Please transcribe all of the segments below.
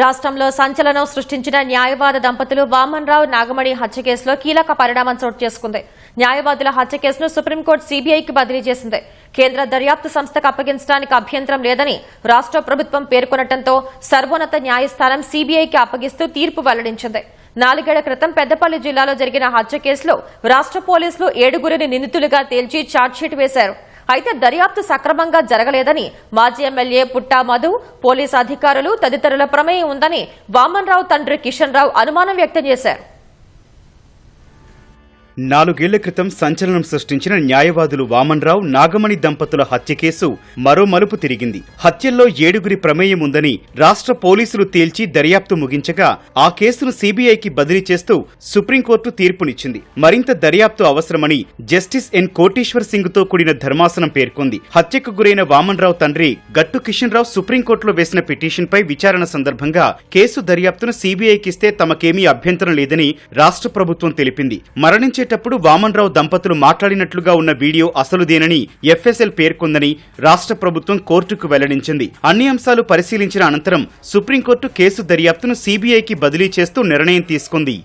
రాష్ట్రంలో సంచలనం సృష్టించిన న్యాయవాద దంపతులు వామన్ రావు నాగమణి హత్య కేసులో కీలక పరిణామం చోటు చేసుకుంది. న్యాయవాదుల హత్య కేసును సుప్రీంకోర్టు సీబీఐకి బదిలీ చేసింది. కేంద్ర దర్యాప్తు సంస్థకు అప్పగించడానికి అభ్యంతరం లేదని రాష్ట్ర ప్రభుత్వం పేర్కొనడంతో సర్వోన్నత న్యాయస్థానం సీబీఐకి అప్పగిస్తూ తీర్పు వెల్లడించింది. నాలుగేళ్ళ క్రితం పెద్దపల్లి జిల్లాలో జరిగిన హత్య కేసులో రాష్ట్ర పోలీసులు ఏడుగురిని నిందితులుగా తేల్చి ఛార్జ్షీట్ వేశారు. అయితే దర్యాప్తు సక్రమంగా జరగలేదని మాజీ ఎమ్మెల్యే పుట్టా మధు పోలీసు అధికారులు తదితరుల ప్రమేయం ఉందని వామన్ రావు తండ్రి కిషన్ రావు అనుమానం వ్యక్తం చేశారు. నాలుగేళ్ళ క్రితం సంచలనం సృష్టించిన న్యాయవాదులు వామన్రావు నాగమణి దంపతుల హత్య కేసు మరో మలుపు తిరిగింది. హత్యల్లో ఏడుగురి ప్రమేయం ఉందని రాష్ట్ర పోలీసులు తేల్చి దర్యాప్తు ముగించగా ఆ కేసును సీబీఐకి బదిలీ చేస్తూ సుప్రీంకోర్టు తీర్పునిచ్చింది. మరింత దర్యాప్తు అవసరమని జస్టిస్ ఎన్ కోటేశ్వర్ సింగ్తో కూడిన ధర్మాసనం పేర్కొంది. హత్యకు గురైన వామన్రావు తండ్రి గట్టు కిషన్ రావు సుప్రీంకోర్టులో వేసిన పిటిషన్పై విచారణ సందర్భంగా కేసు దర్యాప్తును సీబీఐకిస్తే తమకేమీ అభ్యంతరం లేదని రాష్ట్ర ప్రభుత్వం తెలిపింది. మరణించేటప్పుడు వామన్రావు దంపతులు మాట్లాడినట్లుగా ఉన్న వీడియో అసలుదేనని ఎఫ్ఎస్ఎల్ పేర్కొందని రాష్ట్ర ప్రభుత్వం కోర్టుకు వెల్లడించింది. అన్ని అంశాలు పరిశీలించిన అనంతరం సుప్రీంకోర్టు కేసు దర్యాప్తును సీబీఐకి బదిలీ చేస్తూ నిర్ణయం తీసుకుంది.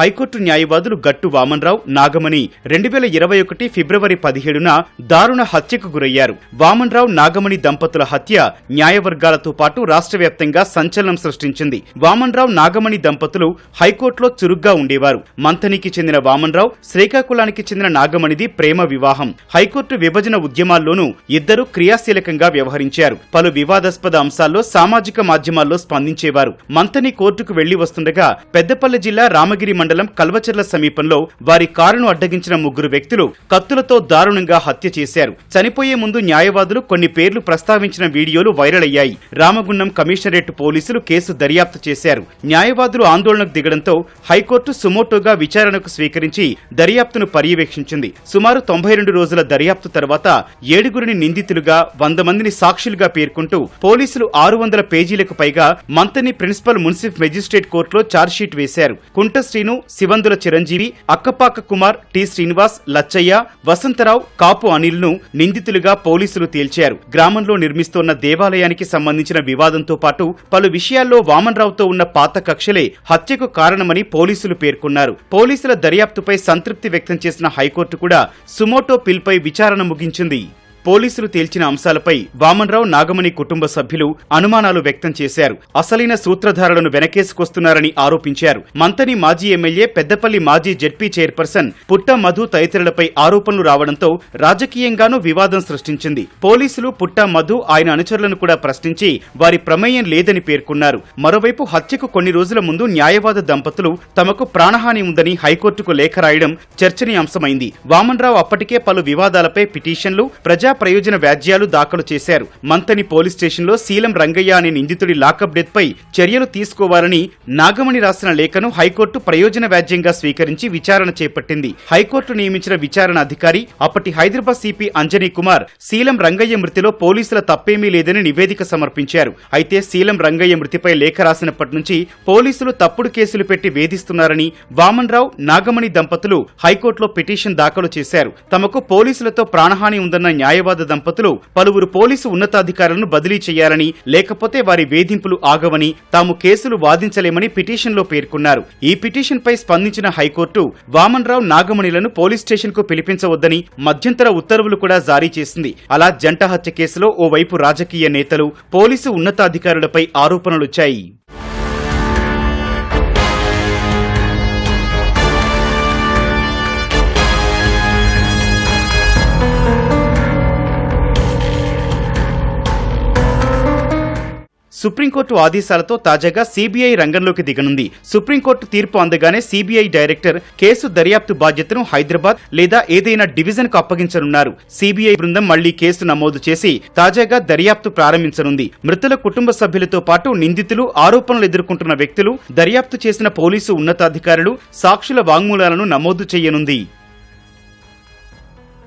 హైకోర్టు న్యాయవాదులు గట్టు వామన్రావు నాగమణి రెండు వేల ఇరవై ఒకటి ఫిబ్రవరి పదిహేడున దారుణ హత్యకు గురయ్యారు. వామన్రావు నాగమణి దంపతుల హత్య న్యాయవర్గాలతో పాటు రాష్ట్ర వ్యాప్తంగా సంచలనం సృష్టించింది. వామన్రావు నాగమణి దంపతులు హైకోర్టులో చురుగ్గా ఉండేవారు. మంథనికి చెందిన వామన్రావు శ్రీకాకుళానికి చెందిన నాగమణిది ప్రేమ వివాహం. హైకోర్టు విభజన ఉద్యమాల్లోనూ ఇద్దరు క్రియాశీలకంగా వ్యవహరించారు. పలు వివాదాస్పద అంశాల్లో సామాజిక మాధ్యమాల్లో స్పందించేవారు. మంథని కోర్టుకు వెళ్ళి వస్తుండగా పెద్దపల్లి జిల్లా రామగిరి మండలం కల్వచర్ల సమీపంలో వారి కారును అడ్డగించిన ముగ్గురు వ్యక్తులు కత్తులతో దారుణంగా హత్య చేశారు. చనిపోయే ముందు న్యాయవాదులు కొన్ని పేర్లు ప్రస్తావించిన వీడియోలు వైరల్ అయ్యాయి. రామగుండం కమిషనరేట్ పోలీసులు కేసు దర్యాప్తు చేశారు. న్యాయవాదులు ఆందోళనకు దిగడంతో హైకోర్టు సుమోటోగా విచారణకు స్వీకరించి దర్యాప్తును పర్యవేక్షించింది. సుమారు తొంభై రెండు రోజుల దర్యాప్తు తర్వాత ఏడుగురిని నిందితులుగా వంద మందిని సాక్షులుగా పేర్కొంటూ పోలీసులు ఆరు వందల పేజీలకు పైగా మంతని ప్రిన్సిపల్ మున్సిఫ్ మెజిస్ట్రేట్ కోర్టులో ఛార్జ్షీట్ వేశారు. కుంట శ్రీను సిబందుల చిరంజీవి అక్కపాక కుమార్ టి శ్రీనివాస్ లచ్చయ్య వసంతరావు కాపు అనిల్ను నిందితులుగా పోలీసులు తేల్చారు. గ్రామంలో నిర్మిస్తోన్న దేవాలయానికి సంబంధించిన వివాదంతో పాటు పలు విషయాల్లో వామన్రావుతో ఉన్న పాత కక్షలే హత్యకు కారణమని పోలీసులు పేర్కొన్నారు. పోలీసుల దర్యాప్తుపై సంతృప్తి వ్యక్తం చేసిన హైకోర్టు కూడా సుమోటో పిల్పై విచారణ ముగించింది. పోలీసులు తేల్చిన అంశాలపై వామన్రావు నాగమణి కుటుంబ సభ్యులు అనుమానాలు వ్యక్తం చేశారు. అసలైన సూత్రధారులను వెనకేసుకొస్తున్నారని ఆరోపించారు. మంతని మాజీ ఎమ్మెల్యే పెద్దపల్లి మాజీ జెడ్పీ చైర్పర్సన్ పుట్ట మధు తదితరులపై ఆరోపణలు రావడంతో రాజకీయంగానూ వివాదం సృష్టించింది. పోలీసులు పుట్ట మధు ఆయన అనుచరులను కూడా ప్రశ్నించి వారి ప్రమేయం లేదని పేర్కొన్నారు. మరోవైపు హత్యకు కొన్ని రోజుల ముందు న్యాయవాద దంపతులు తమకు ప్రాణహాని ఉందని హైకోర్టుకు లేఖ రాయడం చర్చనీయాంశమైంది. వామన్రావు అప్పటికే పలు వివాదాలపై పిటిషన్లు ప్రజా ప్రయోజన వ్యాజ్యాలు దాఖలు చేశారు. మంతని పోలీస్ స్టేషన్లో శీలం రంగయ్య అనే నిందితుడి లాకప్ డెత్పై చర్యలు తీసుకోవాలని నాగమణి రాసిన లేఖను హైకోర్టు ప్రయోజన వ్యాజ్యంగా స్వీకరించి విచారణ చేపట్టింది. హైకోర్టు నియమించిన విచారణ అధికారి అప్పటి హైదరాబాద్ సిపి అంజనీ కుమార్ శీలం రంగయ్య మృతిలో పోలీసుల తప్పేమీ లేదని నివేదిక సమర్పించారు. అయితే శీలం రంగయ్య మృతిపై లేఖ రాసినప్పటి నుంచి పోలీసులు తప్పుడు కేసులు పెట్టి వేధిస్తున్నారని వామన్రావు నాగమణి దంపతులు హైకోర్టులో పిటిషన్ దాఖలు చేశారు. తమకు పోలీసులతో ప్రాణహాని ఉందన్న న్యాయవాది దంపతులు పలువురు పోలీసు ఉన్నతాధికారులను బదిలీ చేయాలని లేకపోతే వారి వేధింపులు ఆగవని తాము కేసులు వాదించలేమని పిటిషన్లో పేర్కొన్నారు. ఈ పిటిషన్పై స్పందించిన హైకోర్టు వామన్రావు నాగమణిలను పోలీస్ స్టేషన్కు పిలిపించవద్దని మధ్యంతర ఉత్తర్వులు కూడా జారీ చేసింది. అలా జంట హత్య కేసులో ఓవైపు రాజకీయ నేతలు పోలీసు ఉన్నతాధికారులపై ఆరోపణలొచ్చాయి సుప్రీంకోర్టు ఆదేశాలతో తాజాగా సీబీఐ రంగంలోకి దిగనుంది. సుప్రీంకోర్టు తీర్పు అందగానే సీబీఐ డైరెక్టర్ కేసు దర్యాప్తు బాధ్యతను హైదరాబాద్ లేదా ఏదైనా డివిజన్కు అప్పగించనున్నారు. సీబీఐ బృందం మళ్ళీ కేసు నమోదు చేసి తాజాగా దర్యాప్తు ప్రారంభించనుంది. మృతుల కుటుంబ సభ్యులతో పాటు నిందితులు ఆరోపణలు ఎదుర్కొంటున్న వ్యక్తులు దర్యాప్తు చేసిన పోలీసు ఉన్నతాధికారులు సాక్షుల వాంగ్మూలాలను నమోదు చేయనుంది.